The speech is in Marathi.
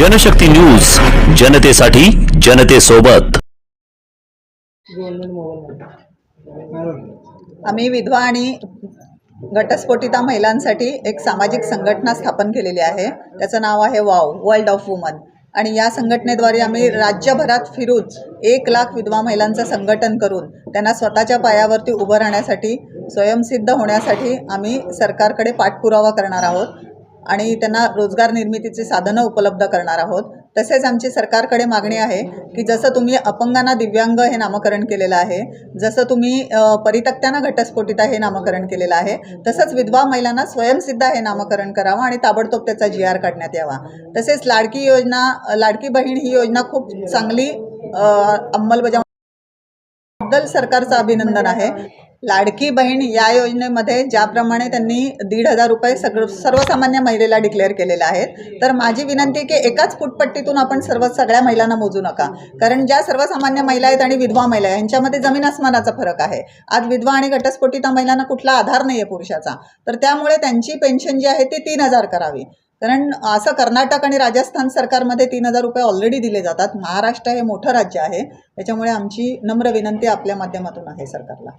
जनशक्ती न्यूज जनतेसाठी जनतेसोबत. आम्ही विधवा आणि घटस्फोटिता महिलांसाठी एक सामाजिक संघटना स्थापन केलेली आहे. त्याचं नाव आहे वाव वर्ल्ड ऑफ वुमन आणि या संघटनेद्वारे आम्ही राज्यभरात फिरून एक लाख विधवा महिलांचं संघटन करून त्यांना स्वतःच्या पायावरती उभं राहण्यासाठी स्वयंसिद्ध होण्यासाठी आम्ही सरकारकडे पाठपुरावा करणार आहोत. आणि त्यांना रोजगार निर्मितीची साधनं उपलब्ध करणार आहोत. तसेच आमची सरकारकडे मागणी आहे की जसं तुम्ही अपंगांना दिव्यांग हे नामकरण केलेलं आहे जसं तुम्ही परितक्त्यांना घटस्फोटिता हे नामकरण केलेलं आहे तसंच विधवा महिलांना स्वयंसिद्ध हे नामकरण करावं आणि ताबडतोब त्याचा जी आर काढण्यात यावा. तसेच लाडकी योजना लाडकी बहीण ही योजना खूप चांगली अंमलबजावणी बद्दल सरकारचं अभिनंदन आहे. लाडकी बहीण या योजनेमध्ये ज्याप्रमाणे त्यांनी दीड हजार रुपये सगळं सर्वसामान्य महिलेला डिक्लेअर केलेले आहेत. तर माझी विनंती की एकाच फुटपट्टीतून आपण सर्व सगळ्या महिलांना मोजू नका. कारण ज्या सर्वसामान्य महिला आहेत आणि विधवा महिला आहे यांच्यामध्ये जमीन अस्मानाचा फरक आहे. आज विधवा आणि घटस्फोटिता महिलांना कुठला आधार नाही आहे पुरुषाचा. तर त्यामुळे त्यांची पेन्शन जी आहे ती तीन हजार करावी. कारण असं कर्नाटक आणि राजस्थान सरकारमध्ये तीन हजार रुपये ऑलरेडी दिले जातात. महाराष्ट्र हे मोठं राज्य आहे. त्याच्यामुळे आमची नम्र विनंती आपल्या माध्यमातून आहे सरकारला.